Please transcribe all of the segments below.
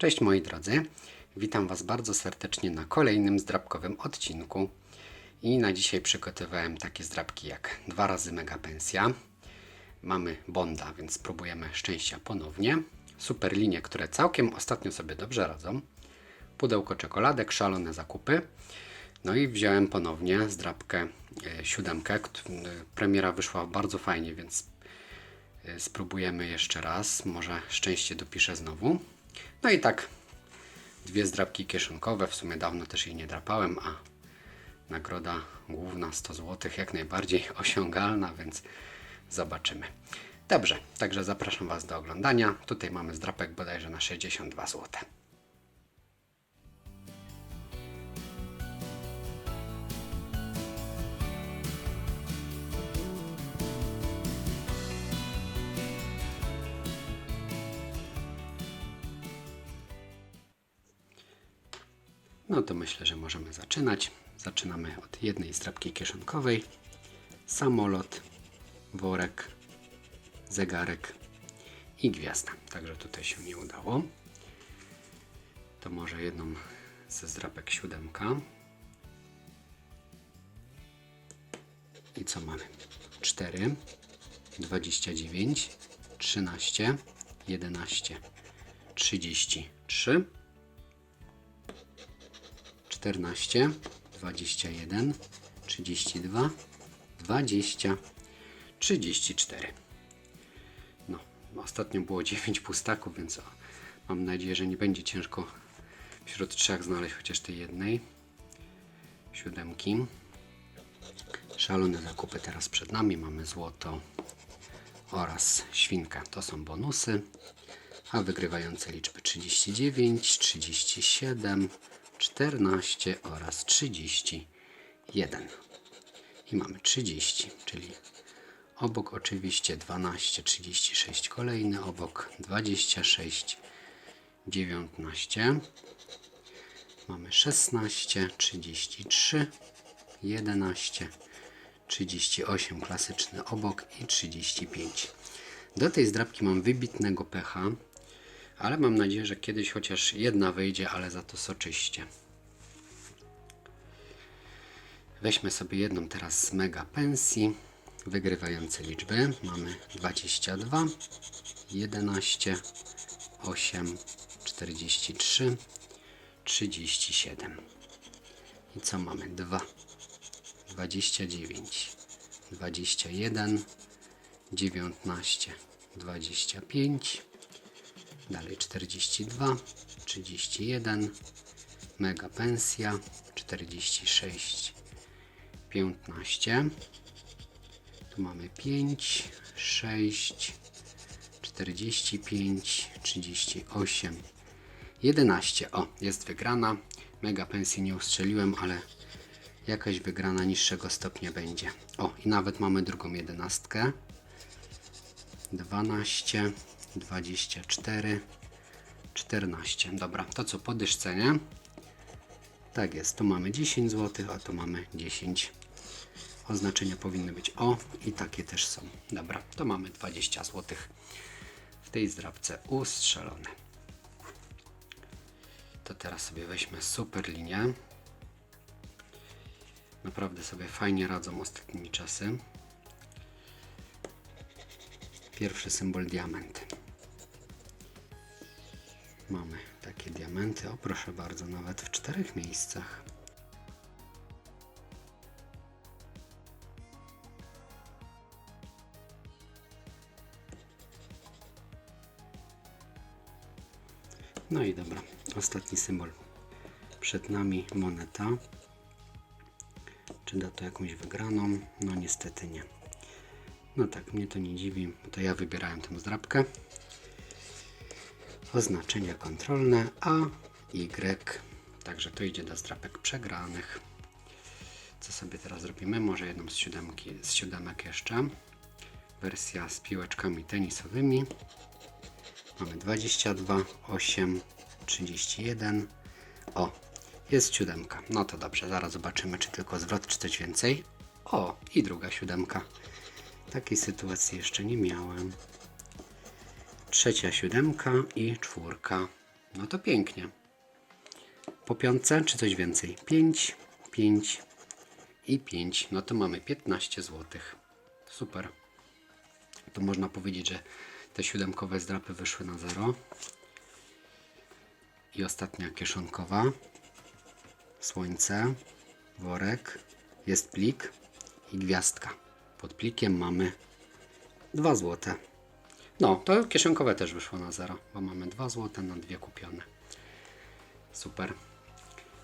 Cześć moi drodzy, witam Was bardzo serdecznie na kolejnym zdrabkowym odcinku. I na dzisiaj przygotowałem takie zdrabki jak dwa razy mega pensja. Mamy Bonda, więc spróbujemy szczęścia ponownie. Super linie, które całkiem ostatnio sobie dobrze radzą. Pudełko czekoladek, szalone zakupy. No i wziąłem ponownie zdrabkę e, siódemkę. e, Premiera wyszła bardzo fajnie, więc e, spróbujemy jeszcze raz. Może szczęście dopiszę znowu. No i tak, dwie zdrabki kieszonkowe. W sumie dawno też jej nie drapałem, a nagroda główna 100 zł jak najbardziej osiągalna, więc zobaczymy. Dobrze, także zapraszam Was do oglądania. Tutaj mamy zdrapek bodajże na 62 zł. No to myślę, że możemy zaczynać. Zaczynamy od jednej zdrabki kieszonkowej. Samolot, worek, zegarek i gwiazda. Także tutaj się nie udało. To może jedną ze zdrabek siódemka. I co mamy? 4, 29, 13, 11, 33. 14, 21, 32, 20, 34. No, ostatnio było 9 pustaków, więc mam nadzieję, że nie będzie ciężko wśród trzech znaleźć chociaż tej jednej. Siódemki. Szalone zakupy teraz przed nami. Mamy złoto oraz świnka. To są bonusy. A wygrywające liczby 39, 37, 14 oraz 31. I mamy 30, czyli obok oczywiście 12, 36 kolejny, obok 26, 19. Mamy 16, 33, 11, 38 klasyczny obok i 35. Do tej zdrabki mam wybitnego pecha, ale mam nadzieję, że kiedyś chociaż jedna wyjdzie, ale za to soczyście. Weźmy sobie jedną teraz z mega pensji. Wygrywające liczby. Mamy 22, 11, 8, 43, 37. I co mamy? 2, 29, 21, 19, 25, dalej 42, 31, mega pensja 46, 15, tu mamy 5, 6, 45, 38, 11. O, jest wygrana. Mega pensji nie ustrzeliłem, ale jakaś wygrana niższego stopnia będzie. O, i nawet mamy drugą jedenastkę. 12, 24, 14. Dobra, to co po dyszce, nie? Tak jest, tu mamy 10 zł, a tu mamy 10. Oznaczenia powinny być O i takie też są. Dobra, to mamy 20 zł w tej zdrabce ustrzelone. To teraz sobie weźmy super linię. Naprawdę sobie fajnie radzą ostatnimi czasy. Pierwszy symbol diament. Mamy takie diamenty, o proszę bardzo, nawet w czterech miejscach. No i dobra, ostatni symbol. Przed nami moneta. Czy da to jakąś wygraną? No niestety nie. No tak, mnie to nie dziwi, to ja wybierałem tę zdrabkę. Oznaczenia kontrolne A, Y. Także to idzie do zdrapek przegranych. Co sobie teraz zrobimy? Może jedną z, siódemki, z siódemek jeszcze. Wersja z piłeczkami tenisowymi. Mamy 22, 8, 31. O, jest siódemka. No to dobrze, zaraz zobaczymy, czy tylko zwrot, czy coś więcej. O, i druga siódemka. Takiej sytuacji jeszcze nie miałem. Trzecia siódemka i czwórka. No to pięknie. Po piątce, czy coś więcej? 5, 5 i 5. No to mamy 15 zł. Super. To można powiedzieć, że te siódemkowe zdrapy wyszły na zero. I ostatnia kieszonkowa. Słońce, worek, jest plik i gwiazdka. Pod plikiem mamy 2 zł. No, to kieszonkowe też wyszło na zero, bo mamy 2 zł na dwie kupione. Super.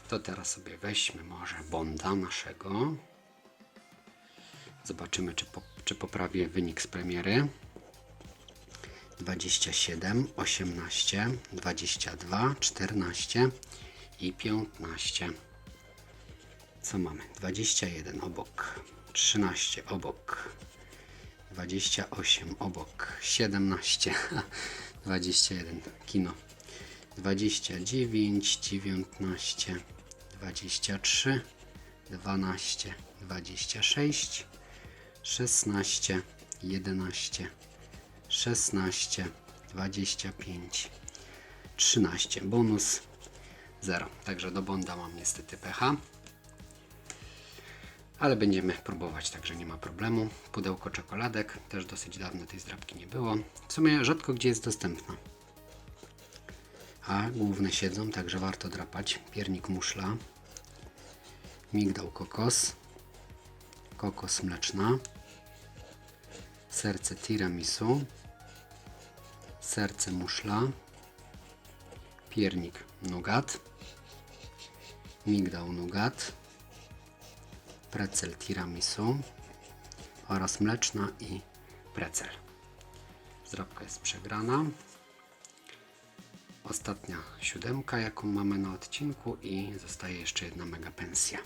To teraz sobie weźmy może bonda naszego. Zobaczymy, czy, po, czy poprawię wynik z premiery. 27, 18, 22, 14 i 15. Co mamy? 21 obok, 13 obok, 28 obok, 17, 21 kino, 29, 19, 23, 12, 26, 16, 11, 16, 25, 13. Bonus 0. Także do bonda mam niestety pecha. Ale będziemy próbować, także nie ma problemu. Pudełko czekoladek, też dosyć dawno tej zdrabki nie było. W sumie rzadko gdzie jest dostępna. A główne siedzą, także warto drapać. Piernik muszla, migdał kokos, kokos mleczna, serce tiramisu, serce muszla, piernik nugat, migdał nugat, precel tiramisu oraz mleczna i precel. Zdrabka jest przegrana. Ostatnia siódemka, jaką mamy na odcinku i zostaje jeszcze jedna mega pensja.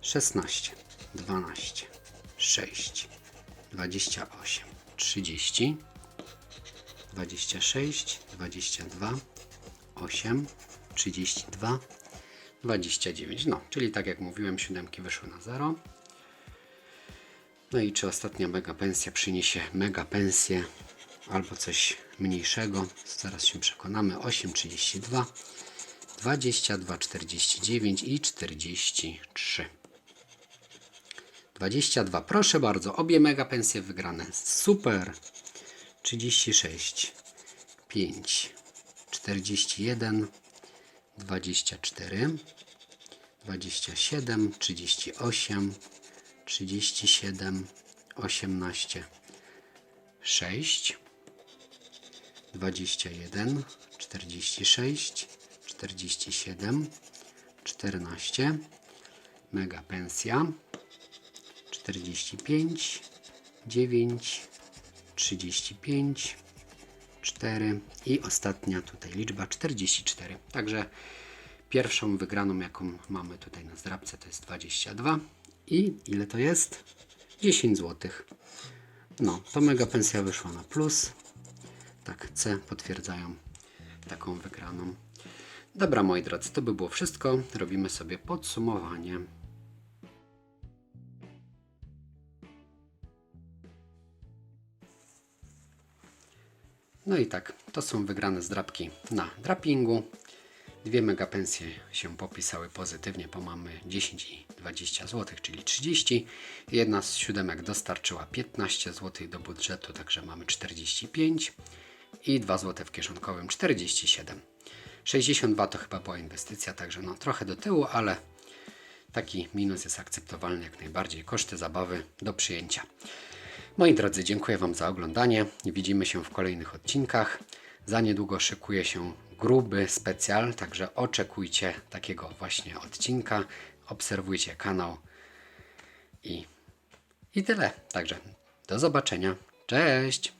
16, 12, 6, 28, 30, 26, 22, 8, 32, 29. No, czyli tak jak mówiłem, siódemki wyszły na 0. No i czy ostatnia mega pensja przyniesie mega pensję albo coś mniejszego? Zaraz się przekonamy. 8, 32, 22, 49 i 43. 22. Proszę bardzo, obie mega pensje wygrane. Super. 36, 5, 41, 24, 27, 38, 37, 18, 6, 21, 46, 47, 14, mega pensja, 45, 9, 35, 4 i ostatnia tutaj liczba 44. Także pierwszą wygraną, jaką mamy tutaj na zdrabce, to jest 22. I ile to jest? 10 zł. No, to mega pensja wyszła na plus. Tak, C potwierdzają taką wygraną. Dobra, moi drodzy, to by było wszystko. Robimy sobie podsumowanie. No i tak, to są wygrane zdrabki na drapingu. Dwie megapensje się popisały pozytywnie, bo mamy 10 i 20 zł, czyli 30. Jedna z siódemek dostarczyła 15 zł do budżetu, także mamy 45 i 2 zł w kieszonkowym 47. 62 to chyba była inwestycja, także no trochę do tyłu, ale taki minus jest akceptowalny jak najbardziej. Koszty zabawy do przyjęcia. Moi drodzy, dziękuję Wam za oglądanie. Widzimy się w kolejnych odcinkach. Za niedługo szykuje się gruby specjal, także oczekujcie takiego właśnie odcinka. Obserwujcie kanał i, i tyle. Także do zobaczenia. Cześć!